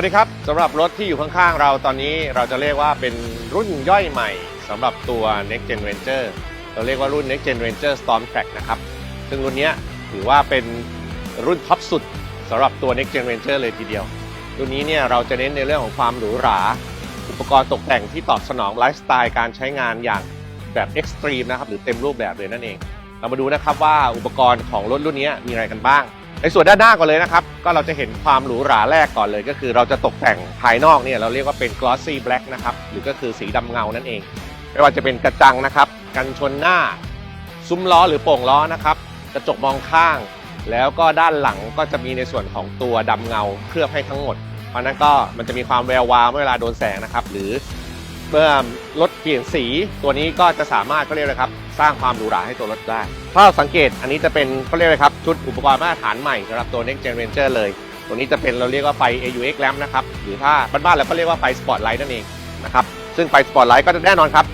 วัสดีครับสำหรับรถที่อยู่ข้างๆเราตอนนี้เราจะเรียกว่าเป็นรุ่นย่อยใหม่สำหรับตัว Next Gen Ranger เราเรียกว่ารุ่น Next Gen Ranger Storm Track นะครับ ซึ่งรุ่นนี้ถือว่าเป็นรุ่นท็อปสุดสำหรับตัว Next Gen Ranger เลยทีเดียว รุ่นนี้เนี่ยเราจะเน้นในเรื่องของความหรูหรา อุปกรณ์ตกแต่งที่ตอบสนองไลฟ์สไตล์การใช้งานอย่างแบบเอ็กซ์ตรีมนะครับหรือเต็มรูปแบบเลยนั่นเอง เรามาดูนะครับว่าอุปกรณ์ของรถรุ่นนี้มีอะไรกันบ้าง ในส่วนด้านหน้าก่อนเลยนะครับ ก็เราจะเห็นความหรูหราแรกก่อนเลย ก็คือเราจะตกแต่งภายนอกเนี่ยเราเรียกว่าเป็น glossy black นะครับ หรือก็คือสีดำเงานั่นเอง ไม่ว่าจะเป็นกระจังนะครับ กันชนหน้า ซุ้มล้อหรือโป่งล้อนะครับ กระจกมองข้าง แล้วก็ด้านหลังก็จะมีในส่วนของตัวดำเงาเคลือบให้ทั้งหมด เพราะนั้นก็มันจะมีความแวววาวเมื่อเวลาโดนแสงนะครับ หรือเมื่อรถเปลี่ยนสีตัวนี้ก็จะสามารถเขาเรียกเลยครับ สร้างความหรูหราให้ตัวรถได้ ถ้าเราสังเกตอันนี้จะเป็นเขาเรียกเลยครับ ชุดอุปกรณ์มาตรฐานใหม่สำหรับตัว Next Gen Ranger เลย ตัวนี้จะเป็นเราเรียกว่าไฟ AUX lamp นะครับ หรือถ้าบ้านๆเราก็เรียกว่าไฟ Spotlight นั่นเองนะครับ ซึ่งไฟ Spotlight ก็จะแน่นอนครับ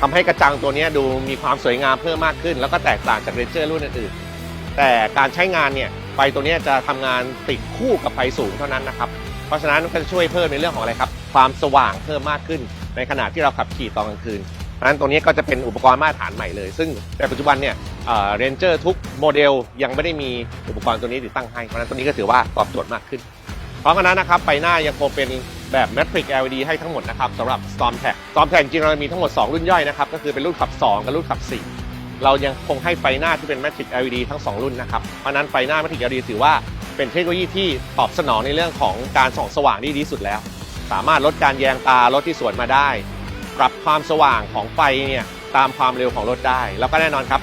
ทำให้กระจังตัวนี้ดูมีความสวยงามเพิ่มมากขึ้น แล้วก็แตกต่างจาก Ranger รุ่นอื่นๆแต่การใช้งานเนี่ยไฟตัวนี้จะทำงานติดคู่กับไฟสูงเท่านั้นนะครับเพราะฉะนั้นก็จะช่วยเพิ่มในเรื่องของอะไรครับความสว่างเพิ่มมากขึ้น ในขณะที่เราขับขี่ตอนกลางคืน เพราะฉะนั้นตัวนี้ก็จะเป็นอุปกรณ์มาตรฐานใหม่เลย ซึ่งในปัจจุบันเนี่ยเรนเจอร์ทุกโมเดลยังไม่ได้มีอุปกรณ์ตัวนี้ติดตั้งให้เพราะฉะนั้นตัวนี้ก็ถือว่าตอบโจทย์มากขึ้นพร้อมกันนั้นนะครับไฟหน้ายังคงเป็นแบบ Matrix LED ให้ทั้งหมดนะครับสำหรับ Storm Tag Storm Tag จริงๆเรามีทั้งหมด 2 รุ่นย่อยนะครับก็คือเป็นรุ่นขับ 2 กับรุ่นขับ 4 เรายังคงให้ไฟหน้าที่เป็น Matrix LED ทั้ง 2 รุ่นนะครับเพราะนั้นไฟหน้า Matrix LED ถือว่าเป็นเทคโนโลยีที่ตอบสนองในเรื่องของการส่องสว่างที่ดีสุดแล้ว สามารถลดการแยงตารถที่สวนมาได้ ปรับความสว่างของไฟเนี่ยตามความเร็วของรถได้ แล้วก็แน่นอนครับ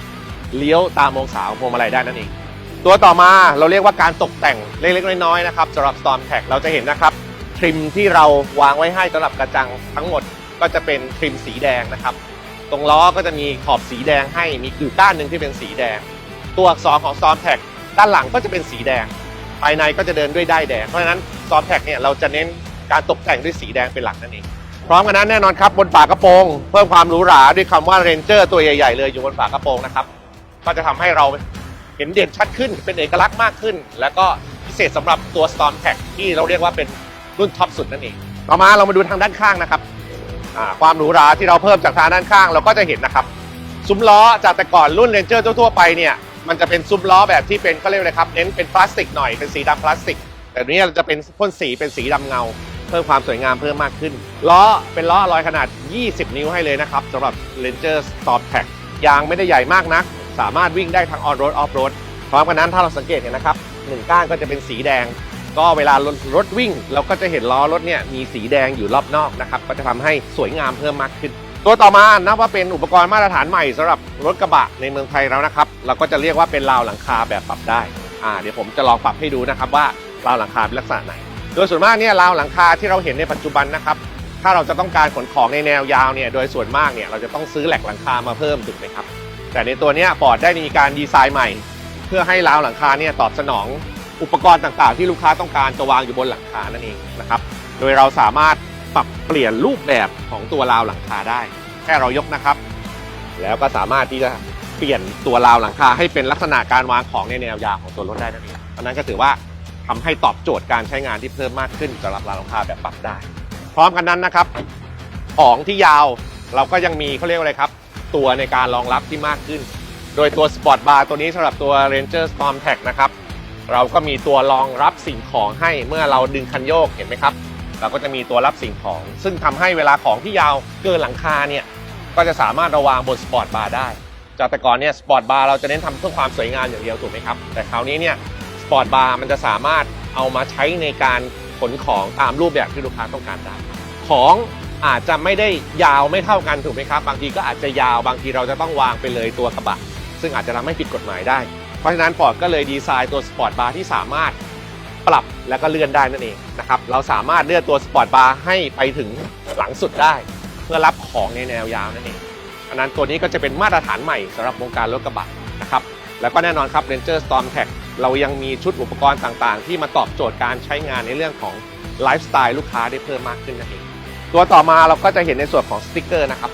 เลี้ยวตามองศาของพวงมาลัยได้นั่นเอง ตัวต่อมาเราเรียกว่าการตกแต่งเล็กๆน้อยๆนะครับสำหรับ Storm Tag เราจะเห็นนะครับ ทริมที่เราวางไว้ให้สำหรับกระจังทั้งหมดก็จะเป็นทริมสีแดงนะครับ ตรงล้อก็จะมีขอบสีแดงให้มีอยู่ด้านหนึ่งที่เป็นสีแดง ตัวอักษรของ Storm Tag ด้านหลังก็จะเป็นสีแดง ภายในก็จะเดินด้วยด้ายแดงเพราะฉะนั้น Storm Tag เนี่ยเราจะเน้นการตกแต่งด้วยสีแดงเป็นหลักนั่นเอง พร้อมกันนั้นแน่นอนครับบนฝากระโปรงเพิ่มความหรูหราด้วยคำว่า Ranger ตัวใหญ่ๆเลยอยู่บนฝากระโปรงนะครับ ก็จะทำให้เราเห็นเด่นชัดขึ้นเป็นเอกลักษณ์มากขึ้น แล้วก็พิเศษสำหรับตัว Storm Tag ที่เราเรียกว่าเป็นรุ่นท็อปสุดนั่นเอง ต่อมาเรามาดูทางด้านข้างนะครับความหรูหราที่เราเพิ่มจากทางด้านข้างเราก็จะเห็นนะครับซุ้มล้อจากแต่ก่อนรุ่น Ranger ทั่วๆไปเนี่ยมันจะเป็นซุ้มล้อแบบที่เป็นเขาเรียกอะไรครับเน้นเป็นพลาสติกหน่อยเป็นสีดำพลาสติก แต่เนี้เราจะเป็นพ่นสีเป็นสีดำเงา เพิ่มความสวยงามเพิ่มมากขึ้น ล้อเป็นล้ออลลอยขนาด 20 นิ้วให้เลยนะครับสำหรับ Ranger Storm Tag ยางไม่ได้ใหญ่มากนัก สามารถวิ่งได้ทั้งออนโรดออฟโรดพร้อมกันนั้นถ้าเราสังเกตเห็นนะครับหนึ่งก้านก็จะเป็นสีแดง ก็เวลารถรถวิ่ง เราก็จะเห็นล้อรถเนี่ยมีสีแดงอยู่รอบนอกนะครับก็จะทำให้สวยงามเพิ่มมากขึ้น ตัวต่อมานับว่าเป็นอุปกรณ์มาตรฐานใหม่สำหรับรถกระบะในเมืองไทยแล้วนะครับเราก็จะเรียกว่าเป็นราวหลังคาแบบปรับได้อ่าเดี๋ยวผมจะลองปรับให้ดูนะครับว่าราวหลังคาเป็นลักษณะไหน โดยส่วนมากเนี่ยราวหลังคาที่เราเห็นในปัจจุบันนะครับ ถ้าเราจะต้องการขนของในแนวยาวเนี่ยโดยส่วนมากเนี่ยเราจะต้องซื้อแหลกหลังคามาเพิ่มถูกไหมครับ แต่ในตัวเนี้ยฟอร์ดได้มีการดีไซน์ใหม่ เพื่อให้ราวหลังคาเนี่ยตอบสนองอุปกรณ์ต่างๆ ที่ลูกค้าต้องการจะวางอยู่บนหลังคานั่นเองนะครับ โดยเราสามารถปรับเปลี่ยนรูปแบบของตัวราวหลังคาได้ แค่เรายกนะครับ แล้วก็สามารถที่จะเปลี่ยนตัวราวหลังคาให้เป็นลักษณะการวางของในแนวยาวของตัวรถได้นั่นเองอันนั้นก็ถือว่า ทำให้ตอบโจทย์การใช้งานที่เพิ่มมากขึ้นสำหรับราวหลังคาแบบปรับได้ พร้อมกันนั้นนะครับของที่ยาวเราก็ยังมีเขาเรียกว่าอะไรครับ ตัวในการรองรับที่มากขึ้น โดยตัวสปอร์ตบาร์ตัวนี้สำหรับตัว Ranger Storm Tag นะครับเราก็มีตัวรองรับสิ่งของให้เมื่อเราดึงคันโยกเห็นไหมครับ เราก็จะมีตัวรับสิ่งของ ซึ่งทำให้เวลาของที่ยาวเกินหลังคาเนี่ยก็จะสามารถระวางบนสปอร์ตบาร์ได้จากแต่ก่อนเนี่ยสปอร์ตบาร์เราจะเน้นทำเพื่อความสวยงามอย่างเดียวถูกไหมครับแต่คราวนี้เนี่ย ปอร์ตบาร์มันจะสามารถเอามาใช้ในการขนของตามรูปแบบที่ลูกค้าต้องการได้ ของอาจจะไม่ได้ยาวไม่เท่ากันถูกไหมครับ บางทีก็อาจจะยาวบางทีเราจะต้องวางไปเลยตัวกระบะ ซึ่งอาจจะทำให้ผิดกฎหมายได้ เพราะฉะนั้นฟอร์ดก็เลยดีไซน์ตัวสปอร์ตบาร์ที่สามารถปรับแล้วก็เลื่อนได้นั่นเองนะครับเราสามารถเลื่อนตัวสปอร์ตบาร์ให้ไปถึงหลังสุดได้ เพื่อรับของในแนวยาวนั่นเองอันนั้นตัวนี้ก็จะเป็นมาตรฐานใหม่สำหรับวงการรถกระบะนะครับแล้วก็แน่นอนครับ Ranger Storm Tag เรายังมีชุดอุปกรณ์ต่างๆ ที่มาตอบโจทย์การใช้งานในเรื่องของไลฟ์สไตล์ลูกค้าได้เพิ่มมากขึ้นนั่นเองตัวต่อมาเราก็จะเห็นในส่วนของสติกเกอร์นะครับ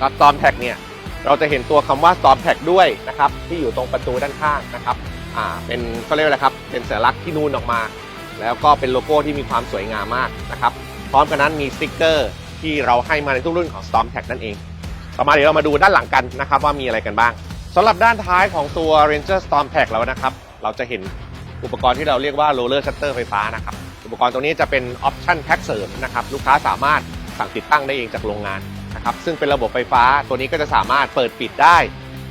ครับ Storm Tag เนี่ยเราจะเห็นตัวคำว่า Storm Tag ด้วยนะครับที่อยู่ตรงประตูด้านข้างนะครับอ่าเป็นก็เรียกอะไรครับเป็นสัญลักษณ์ที่นูนออกมา แล้วก็เป็นโลโก้ที่มีความสวยงามมากนะครับพร้อมกันนั้นมีสติกเกอร์ที่เราให้มาในทุกรุ่นของ Storm Tag นั่นเอง ต่อมาเดี๋ยวเรามาดูด้านหลังกันนะครับว่ามีอะไรกันบ้าง สำหรับด้านท้ายของตัว Ranger Storm Tag แล้วนะครับ เราจะเห็นอุปกรณ์ที่เราเรียกว่า roller shutter ไฟฟ้านะครับ อุปกรณ์ตรงนี้จะเป็นออปชั่นแพ็กเสริมนะครับ ลูกค้าสามารถสั่งติดตั้งได้เองจากโรงงานนะครับ ซึ่งเป็นระบบไฟฟ้าตัวนี้ก็จะสามารถเปิดปิดได้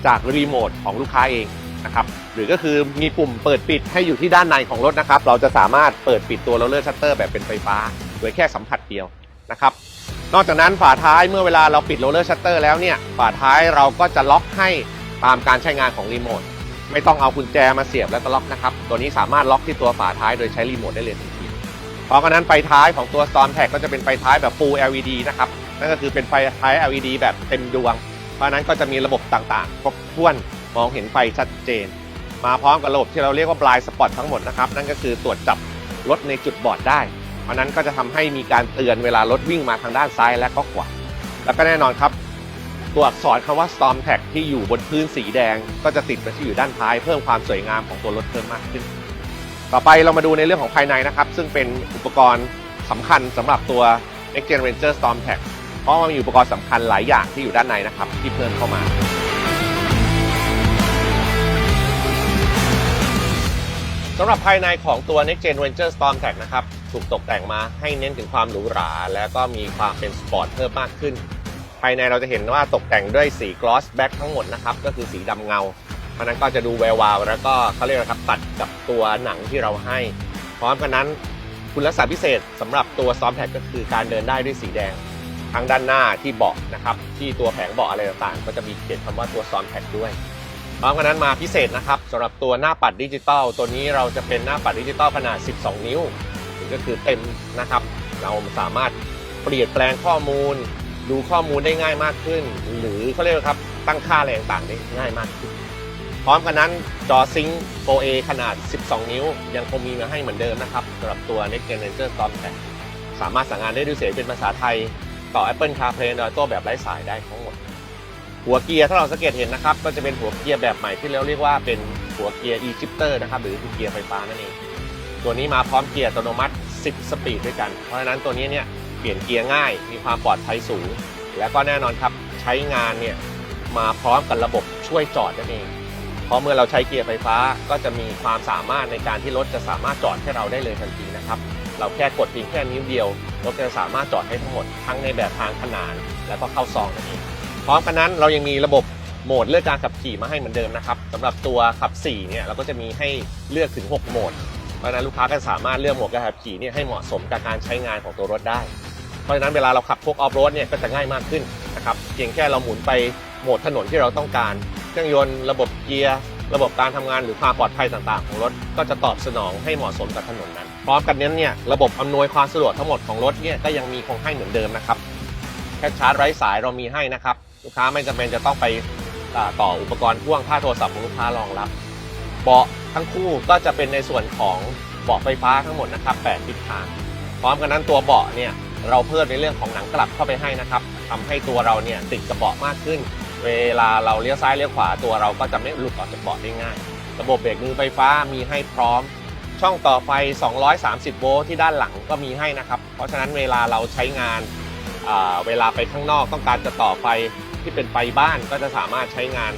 จากรีโมทของลูกค้าเองนะครับ หรือก็คือมีปุ่มเปิดปิดให้อยู่ที่ด้านในของรถนะครับ เราจะสามารถเปิดปิดตัว roller shutter แบบเป็นไฟฟ้า โดยแค่สัมผัสเดียวนะครับ นอกจากนั้นฝาท้ายเมื่อเวลาเราปิดโรลเลอร์ชัตเตอร์แล้วเนี่ย ฝาท้ายเราก็จะล็อกให้ ตามการใช้งานของรีโมทไม่ต้องเอากุญแจมาเสียบแล้วก็ล็อกนะครับ ตัวนี้สามารถล็อกที่ตัวฝาท้ายโดยใช้รีโมทได้เลยทันทีเพราะฉะนั้นไฟท้ายของตัว Storm Tag ก็จะเป็นไฟท้ายแบบ Full LED นะครับ นั่นก็คือเป็นไฟท้าย LED แบบเต็มดวง เพราะนั้นก็จะมีระบบต่างๆ ครบถ้วนมองเห็นไฟชัดเจน มาพร้อมกับระบบที่เราเรียกว่า blind spot ทั้งหมดนะครับ นั่นก็คือตรวจจับรถในจุดบอดได้ เพราะนั้นก็จะทำให้มีการเตือนเวลารถวิ่งมาทางด้านซ้ายและก็ขวา แล้วก็แน่นอนครับ ตัวอักษรคำว่า Storm Tag ที่อยู่บนพื้นสีแดง ก็จะติดไปที่อยู่ด้านท้ายเพิ่มความสวยงามของตัวรถเพิ่มมากขึ้น ต่อไปเรามาดูในเรื่องของภายในนะครับ ซึ่งเป็นอุปกรณ์สำคัญสำหรับตัว Next Gen Ranger Storm Tag เพราะมันมีอุปกรณ์สำคัญหลายอย่างที่อยู่ด้านในนะครับ ที่เพิ่มเข้ามาสำหรับภายในของตัว Next Gen Ranger Storm Tag นะครับ ถูกตกแต่งมาให้เน้นถึงความหรูหรา และก็มีความเป็นสปอร์ตเพิ่มมากขึ้น ภายในเราจะเห็นว่าตกแต่งด้วยสี gloss black ทั้งหมดนะครับ ก็คือสีดำเงา เพราะนั้นก็จะดูแวววาว แล้วก็เขาเรียกว่าครับตัดกับตัวหนังที่เราให้ พร้อมกันนั้นคุณลักษณะพิเศษสำหรับตัว Storm Tag ก็คือการเดินได้ด้วยสีแดงทั้งด้านหน้าที่เบาะนะครับ ที่ตัวแผงเบาะอะไรต่างๆ ก็จะมีเขียนคำว่าตัว Storm Tag ด้วยพร้อมกันนั้นมาพิเศษนะครับสำหรับตัวหน้าปัดดิจิตอลตัวนี้เราจะเป็นหน้าปัดดิจิตอลขนาด 12 นิ้วก็คือเต็มนะครับ เราสามารถเปลี่ยนแปลงข้อมูล ดูข้อมูลได้ง่ายมากขึ้น หรือเขาเรียกว่าครับตั้งค่าอะไรต่างๆได้ง่ายมากขึ้น พร้อมกันนั้นจอซิงค์ 4A ขนาด 12 นิ้ว ยังคงมีมาให้เหมือนเดิมนะครับสำหรับตัว Next Gen Ranger Storm Tag สามารถสั่งงานได้ด้วยเสียงเป็นภาษาไทย ต่อ Apple CarPlay Android Auto แบบไร้สายได้ทั้งหมด หัวเกียร์ถ้าเราสังเกตเห็นนะครับ ก็จะเป็นหัวเกียร์แบบใหม่ที่เราเรียกว่าเป็นหัวเกียร์ e-shifter นะครับหรือคือเกียร์ไฟฟ้านั่นเองตัวนี้มาพร้อมเกียร์อัตโนมัติ 10 สปีดด้วยกัน เพราะฉะนั้นตัวนี้เนี่ย เปลี่ยนเกียร์ง่าย มีความปลอดภัยสูง และก็แน่นอนครับใช้งานเนี่ยมาพร้อมกับระบบช่วยจอดนั่นเอง เพราะเมื่อเราใช้เกียร์ไฟฟ้าก็จะมีความสามารถในการที่รถจะสามารถจอดให้เราได้เลยทันทีนะครับ เราแค่กดเพียงแค่นิ้วเดียวรถจะสามารถจอดให้ทั้งหมดทั้งในแบบทางขนานแล้วก็เข้าซองนั่นเอง พร้อมกันนั้นเรายังมีระบบโหมดเลือกการขับขี่มาให้เหมือนเดิมนะครับสำหรับตัวขับ4เนี่ยเราก็จะมีให้เลือกถึง 6 โหมด เพราะนั้นลูกค้าก็สามารถเลือกโหมดการขับขี่เนี่ยให้เหมาะสมกับการใช้งานของตัวรถได้ ราะฉะนั้นเวลาเราขับพวกออฟโรดเนี่ยก็จะง่ายมากขึ้นนะครับเพียงแค่เราหมุนไปโหมดถนนที่เราต้องการ เครื่องยนต์ระบบเกียร์ระบบการทำงานหรือความปลอดภัยต่างๆ ของรถ ก็จะตอบสนองให้เหมาะสมกับถนนนั้น พร้อมกันนั้เนี่ยระบบอำนวยความสะดวกทั้งหมดของรถเนี่ยก็ยังมีคงให้เหมือนเดิมนะครับแค่ชาร์จไร้สายเรามีให้นะครับลูกค้าไม่จำเป็นจะต้องไปต่ออุปกรณ์พ่วงค่าโทรศัพท์ของลูกค้ารองรับเบาะทั้งคู่ก็จะเป็นในส่วนของเบาะไฟฟ้าทั้งหมดนะครับ 8 ทิศทาง พร้อมกันนั้นตัวเบาะเนี่ย เราเพิ่มในเรื่องของหนังกลับเข้าไปให้นะครับทำให้ตัวเราเนี่ยติดกับเบาะมากขึ้น เวลาเราเลี้ยวซ้ายเลี้ยวขวาตัวเราก็จะไม่หลุดออกจากเบาะได้ง่าย ระบบเบรกมือไฟฟ้ามีให้พร้อม ช่องต่อไฟ 230 โวลต์ที่ด้านหลังก็มีให้นะครับ เพราะฉะนั้นเวลาเราใช้งานเวลาไปข้างนอกต้องการจะต่อไฟที่เป็นไฟบ้านก็จะสามารถใช้งาน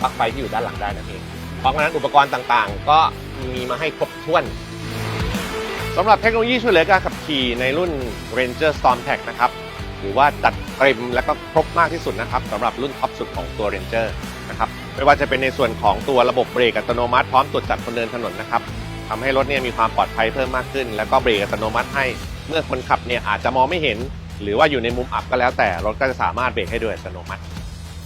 ปลั๊กไฟที่อยู่ด้านหลังได้นั่นเองเพราะฉะนั้นอุปกรณ์ต่างๆ ก็มีมาให้ครบถ้วน สำหรับเทคโนโลยีช่วยเหลือการขับขี่ในรุ่น Ranger Storm Tag นะครับหรือว่าจัดเต็มและก็ครบมากที่สุดนะครับสำหรับรุ่นท็อปสุดของตัว Ranger นะครับไม่ว่าจะเป็นในส่วนของตัวระบบเบรกอัตโนมัติพร้อมตรวจจับคนเดินถนนนะครับทำให้รถเนี่ยมีความปลอดภัยเพิ่มมากขึ้น แล้วก็เบรกอัตโนมัติให้เมื่อคนขับเนี่ยอาจจะมองไม่เห็น หรือว่าอยู่ในมุมอับก็แล้วแต่รถก็จะสามารถเบรกให้โดยอัตโนมัติ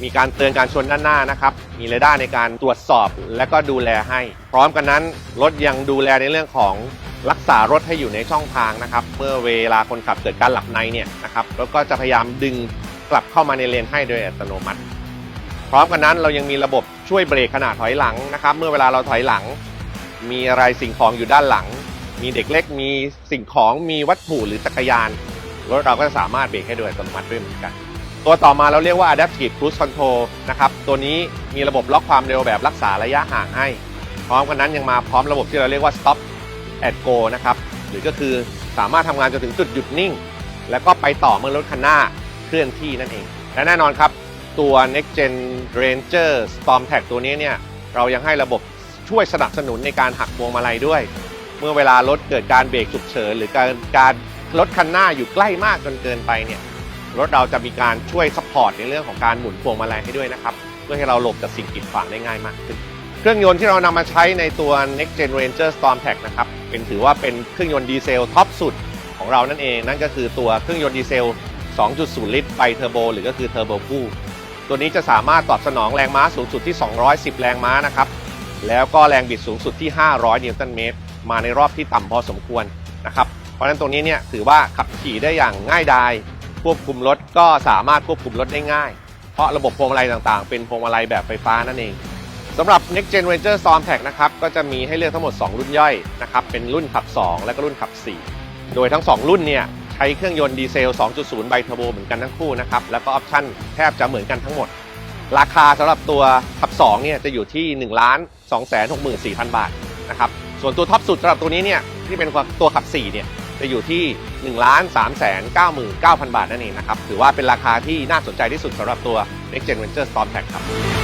มีการเตือนการชนด้านหน้านะครับมีเรดาร์ในการตรวจสอบและก็ดูแลให้ พร้อมกันนั้นรถยังดูแลในเรื่องของ รักษารถให้อยู่ในช่องทางนะครับ เมื่อเวลาคนขับเกิดการหลับในเนี่ยนะครับรถก็จะพยายามดึงกลับเข้ามาในเลนให้โดยอัตโนมัติ พร้อมกันนั้นเรายังมีระบบช่วยเบรกขณะถอยหลังนะครับ เมื่อเวลาเราถอยหลัง มีอะไรสิ่งของอยู่ด้านหลัง มีเด็กเล็กมีสิ่งของมีวัตถุหรือจักรยานรถเราก็สามารถเบรกให้โดยอัตโนมัติด้วยเหมือนกัน ตัวต่อมาเราเรียกว่า Adaptive Cruise Control นะครับตัวนี้มีระบบล็อกความเร็วแบบรักษาระยะห่างให้ พร้อมกันนั้นยังมาพร้อมระบบที่เราเรียกว่า Stop and Go นะครับหรือก็คือสามารถทำงานจนถึงจุดหยุดนิ่ง แล้วก็ไปต่อเมื่อรถคันหน้าเคลื่อนที่นั่นเอง และแน่นอนครับ ตัว Next Gen Ranger Storm Tag ตัวนี้เนี่ยเรายังให้ระบบช่วยสนับสนุนในการหักพวงมาลัยด้วย เมื่อเวลารถเกิดการเบรกฉุกเฉินหรือการการรถคันหน้าอยู่ใกล้มากจนเกินไปเนี่ยรถเราจะมีการช่วยซัพพอร์ตในเรื่องของการหมุนพวงมาลัยให้ด้วยนะครับเพื่อให้เราหลบจากสิ่งกีดขวางได้ง่ายมากขึ้น เครื่องยนต์ที่เรานำมาใช้ในตัว Next Gen Ranger Storm Tag นะครับ เป็นถือว่าเป็นเครื่องยนต์ดีเซลท็อปสุดของเรานั่นเอง นั่นก็คือตัวเครื่องยนต์ดีเซล 2.0 ลิตรไบเทอร์โบหรือก็คือเทอร์โบคู่ตัวนี้จะสามารถตอบสนองแรงม้าสูงสุดที่ 210 แรงม้านะครับ แล้วก็แรงบิดสูงสุดที่ 500 นิวตันเมตร มาในรอบที่ต่ำพอสมควรนะครับ เพราะฉะนั้นตรงนี้เนี่ยถือว่าขับขี่ได้อย่างง่ายดาย ควบคุมรถก็สามารถควบคุมรถได้ง่าย เพราะระบบพวงมาลัยต่างๆ เป็นพวงมาลัยแบบไฟฟ้านั่นเอง สำหรับ Next Gen Ranger Storm Tag นะครับก็จะมีให้เลือกทั้งหมด 2 รุ่นย่อยนะครับเป็นรุ่นขับ 2 และก็รุ่นขับ 4 โดยทั้ง 2 รุ่นเนี่ยใช้เครื่องยนต์ดีเซล 2.0 ไบเทอร์โบเหมือนกันทั้งคู่นะครับแล้วก็ออปชั่นแทบจะเหมือนกันทั้งหมด ราคาสำหรับตัวขับ2เนี่ยจะอยู่ที่1ล้าน2 6 4 0 0 0 บาทนะครับส่วนตัวท็อปสุดสำหรับตัวนี้เนี่ยที่เป็นตัวขับ4เนี่ยจะอยู่ที่1ล้าน3 9 9 0 0 0 บาทนั่นเองนะครับถือว่าเป็นราคาที่น่าสนใจที่สุดสำหรับตัว Next Gen Ranger Storm Tag ครับ